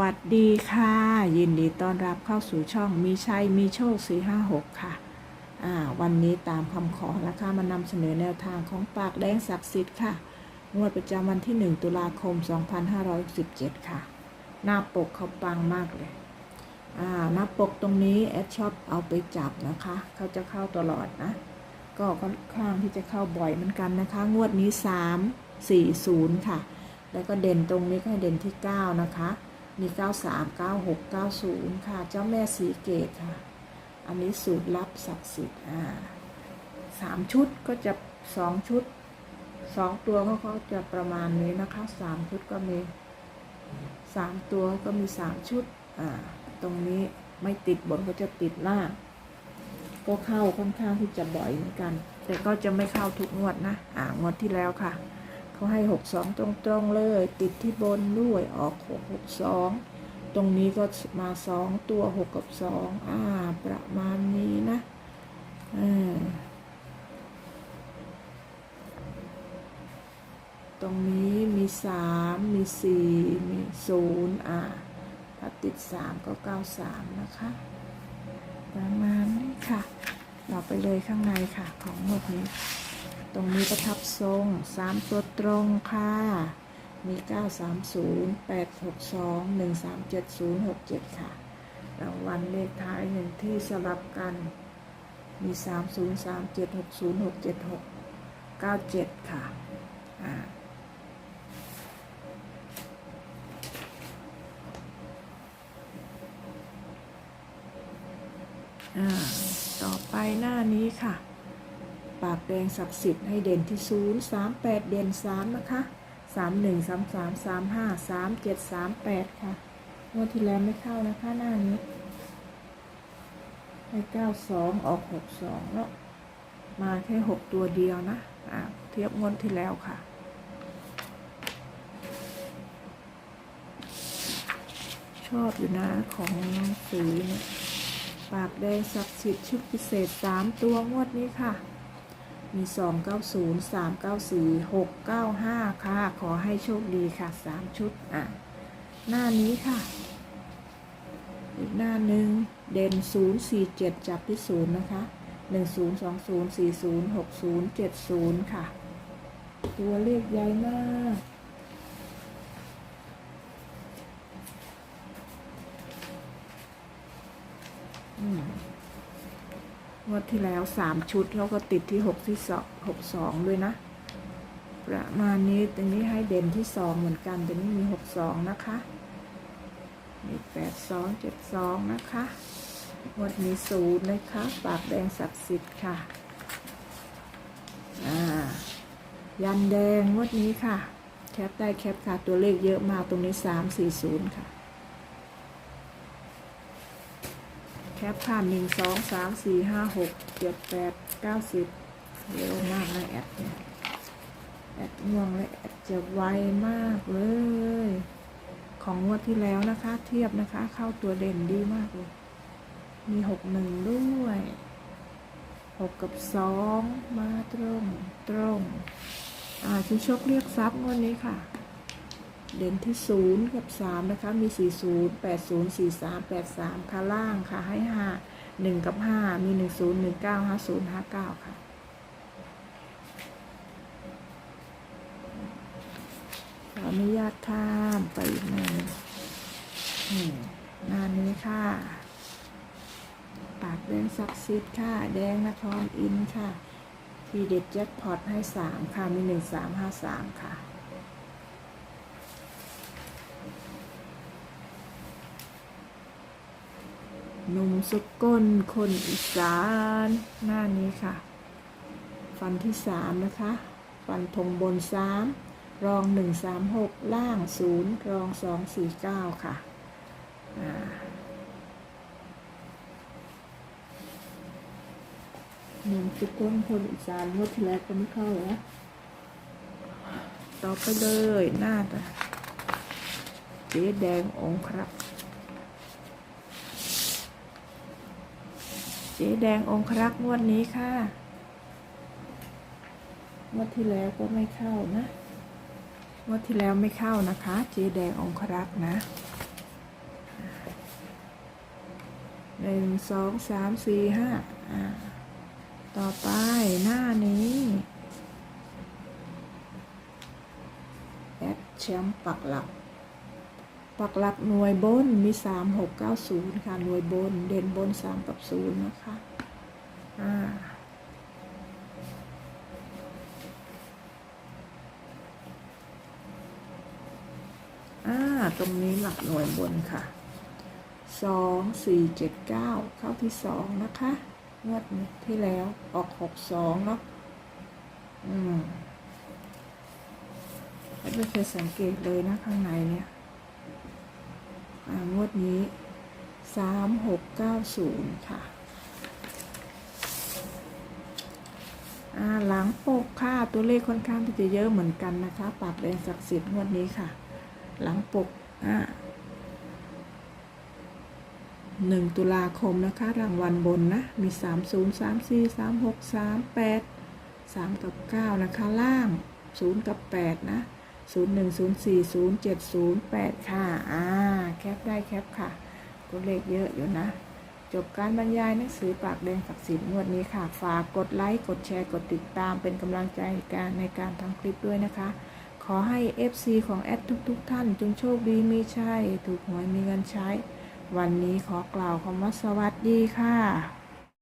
วัสดีค่ะ ยินดีต้อนรับเข้าสู่ช่องมีชัยมีโชค 456 ค่ะ อ่า วันนี้ตามคำขอนะคะมานำเสนอแนวทางของปากแดงศักดิ์สิทธิ์ค่ะงวดประจำวันที่ 1 ตุลาคม 2567 ค่ะ หน้าปกเขาปังมากเลย อ่า หน้าปกตรงนี้ แอดชอบเอาไปจับนะคะ เขาจะเข้าตลอดนะ ก็ค่อนข้างที่จะเข้าบ่อยเหมือนกันนะคะ งวดนี้ 3 4 0 ค่ะแล้วก็เด่นตรงนี้ก็เด่นที่ 9 นะคะ มี 93 96 90 ค่ะ เจ้าแม่สีเกตค่ะ อันนี้สูตรลับศักดิ์สิทธิ์อ่าสามชุดก็จะสองชุดสองตัวเขาก็จะประมาณนี้นะคะสามชุดก็มีสามตัวก็มีสามชุดอ่าตรงนี้ไม่ติดบนก็จะติดล่างก็เข้าค่อนข้างที่จะบ่อยเหมือนกัน แต่ก็จะไม่เข้าทุกงวดนะ อ่างวดที่แล้วค่ะ เขาให้หกสองตรงๆเลย ติดที่บนด้วยออกหกหกสองตรงนี้ก็มาสองตัวหกกับสองอ่า ประมาณนี้นะเออตรงนี้มีสามมีสี่มีศูนย์อ่าถ้าติดสามก็เก้าสามนะคะ ประมาณนี้ค่ะ เราไปเลยข้างในค่ะของหมดนี้ ตรงนี้ประทับทรงสามตัวตรงค่ะ มี 930 862 1370 67 ค่ะ รางวัลเลขท้ายหนึ่งที่สลับกัน มี 3037 60 676 97 ค่ะอ่าต่อไปหน้านี้ค่ะ ปากแดงศักดิ์สิทธิ์ให้เด่นที่ศูนย์สามแปดเด่นสามนะคะสามหนึ่งสามสามสามห้าสามเจ็ดสามแปดค่ะงวดที่แล้วไม่เข้านะคะหน้านี้ให้เก้าสองออกหกสองแล้ว มาแค่หกตัวเดียวนะอ่าเทียบงวดที่แล้วค่ะชอบอยู่นะของหนังสือเนี่ยปากแดงศักดิ์สิทธิ์ชุดพิเศษสามตัวงวดนี้ค่ะ มีสองเก้าศูนย์สามเก้าสี่หกเก้าห้าค่ะ ขอให้โชคดีค่ะสามชุด อะ หน้านี้ค่ะ อีกหน้าหนึ่งเด่นศูนย์สี่เจ็ดจับที่ศูนย์นะคะหนึ่งศูนย์สองศูนย์สี่ศูนย์หกศูนย์เจ็ดศูนย์ค่ะ ตัวเลขใหญ่มากอืม งวดที่แล้วสามชุดเขาก็ติดที่หกที่สองหกสองด้วยนะ ประมาณนี้ตรงนี้ให้เด่นที่สองเหมือนกันแต่นี้มีหกสองนะคะมีแปดสองเจ็ดสองนะคะงวดนี้ศูนย์นะคะปากแดงศักดิ์สิทธิ์ค่ะอ่ายันแดงงวดนี้ค่ะ แคปได้แคปค่ะ ตัวเลขเยอะมากตรงนี้สามสี่ศูนย์ค่ะ แคปผ่านหนึ่งสองสามสี่ห้าหกเจ็ดแปดเก้าสิบเร็วมากนะแอดเนี่ยแอดง่วงและแอดจะไวมากเลย ของงวดที่แล้วนะคะ เทียบนะคะ เข้าตัวเด่นดีมากเลย มีหกหนึ่งด้วยหกกับสองมาตรงตรงอ่าชิชกเรียกทรัพย์งวดนี้ค่ะ เด่นที่ศูนย์กับสามนะคะ มีสี่ศูนย์แปดศูนย์สี่สามแปดสามค่ะล่างค่ะให้ห้าหนึ่งกับห้ามีหนึ่งศูนย์หนึ่งเก้าห้าศูนย์ห้าเก้าค่ะ ขออนุญาตข้ามไปอีกหน้าหนึ่งนี่หน้านี้ค่ะ ปากแดงศักดิ์สิทธิ์ค่ะ แดงนครอินค่ะ ทีเด็ดแจ็คพอตให้สามค่ะ มีหนึ่งสามห้าสามค่ะ หนุ่มสกลคนอีสานหน้านี้ค่ะ ฟันที่สามนะคะ ฟันธงบนสามรองหนึ่งสามหกล่างศูนย์รองสองสี่เก้าค่ะหนุ่มสกลคนอีสานงวดที่แล้วก็ไม่เข้าแล้วต่อไปเลยหน้าตาเจ๊แดงองค์ครับ เจ๊แดงองครักษ์งวดนี้ค่ะงวดที่แล้วก็ไม่เข้านะงวดที่แล้วไม่เข้านะคะ เจ๊แดงองครักษ์นะหนึ่งสองสามสี่ห้าอ่าต่อไปหน้านี้แอดแชมป์ปักหลัก ปักหลักหน่วยบนมีสามหกเก้าศูนย์ค่ะ หน่วยบน เด่นบนสามกับศูนย์นะคะอ่าอ่า ตรงนี้หลักหน่วยบนค่ะสองสี่เจ็ดเก้าเข้าที่สองนะคะงวดที่แล้วออกหกสองเนาะอืมไม่เคยสังเกตเลยนะข้างในเนี่ย งวดนี้สามหกเก้าศูนย์ค่ะหลังปกค่ะ ตัวเลขค่อนข้างที่จะเยอะเหมือนกันนะคะ ปรับแดงศักดิ์สิทธิ์งวดนี้ค่ะ หลังปกอ่าหนึ่งตุลาคมนะคะ รางวัลบนนะ มีสามศูนย์สามสี่สามหกสามแปดสามกับเก้านะคะ ล่างศูนย์กับแปดนะ ศูนย์หนึ่งศูนย์สี่ศูนย์เจ็ดศูนย์แปดค่ะ อ่า แคปได้แคปค่ะ ตัวเลขเยอะอยู่นะ จบการบรรยายหนังสือปากแดงศักดิ์สิทธิ์งวดนี้ค่ะ ฝากกดไลค์ กดแชร์ กดติดตามเป็นกำลังใจการในการทำคลิปด้วยนะคะ ขอให้ FC ของแอดทุกๆทท่าน จงโชคดีมีชัยถูกหวยมีเงินใช้ วันนี้ขอกล่าวคำว่าสวัสดีค่ะ